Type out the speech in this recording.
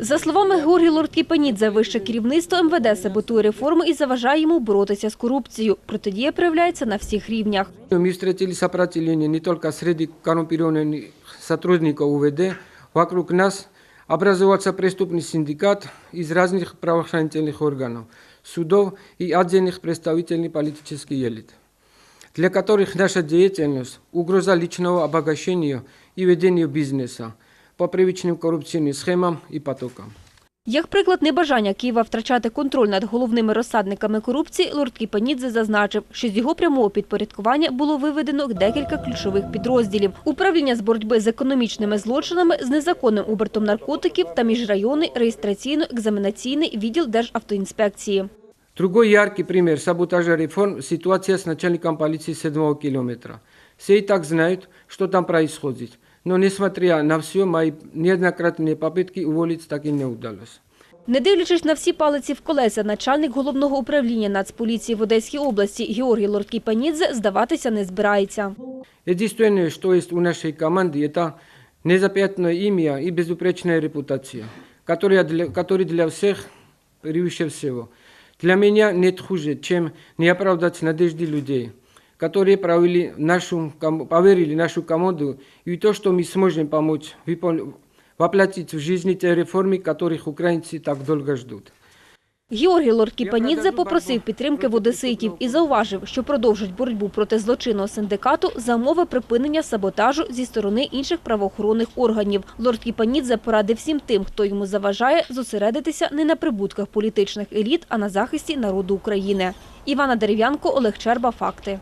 За словами Георгія Лорткіпанідзе, вище керівництво МВД саботує реформи і заважає йому боротися з корупцією. Протидія проявляється на всіх рівнях. Мы встретили сопротивление не только среди коррумпированных сотрудников УВД, вокруг нас образовался преступный синдикат из разных правоохранительных органов, судов и отдельных представителей политических элит, для которых наша деятельность – угроза личного обогащения и ведения бизнеса по привычным коррупционным схемам и потокам. Як приклад небажання Києва втрачати контроль над головними розсадниками корупції, Лорткіпанідзе зазначив, що з його прямого підпорядкування було виведено декілька ключових підрозділів – управління з боротьби з економічними злочинами, з незаконним обертом наркотиків та міжрайонний реєстраційно-екзаменаційний відділ Державтоінспекції. Другой яркий пример саботажа реформ – ситуация с начальником полиции седьмого километра. Все и так знают, что там происходит. Но несмотря на все, мои неоднократные попытки уволить так и не удалось. Не дивлячись на всі палиці в колеса, начальник головного управління Нацполіції в Одеській області Георгій Лорткіпанідзе здаватися не збирається. Единственное, что есть у нашей команды, это незапятное имя и безупречная репутация, которая для, который для всех превыше всего. Для меня нет хуже, чем не оправдать надежды людей, которые провели нашу, ком- поверили в нашу команду и в то, что мы сможем помочь выпол- воплотить в жизнь те реформы, которых украинцы так долго ждут. Георгій Лорткіпанідзе попросив підтримки в одеситів і зауважив, що продовжить боротьбу проти злочинного синдикату за умови припинення саботажу зі сторони інших правоохоронних органів. Лорткіпанідзе порадив всім тим, хто йому заважає, зосередитися не на прибутках політичних еліт, а на захисті народу України. Івана Дерев'янко, Олег Черба. Факти.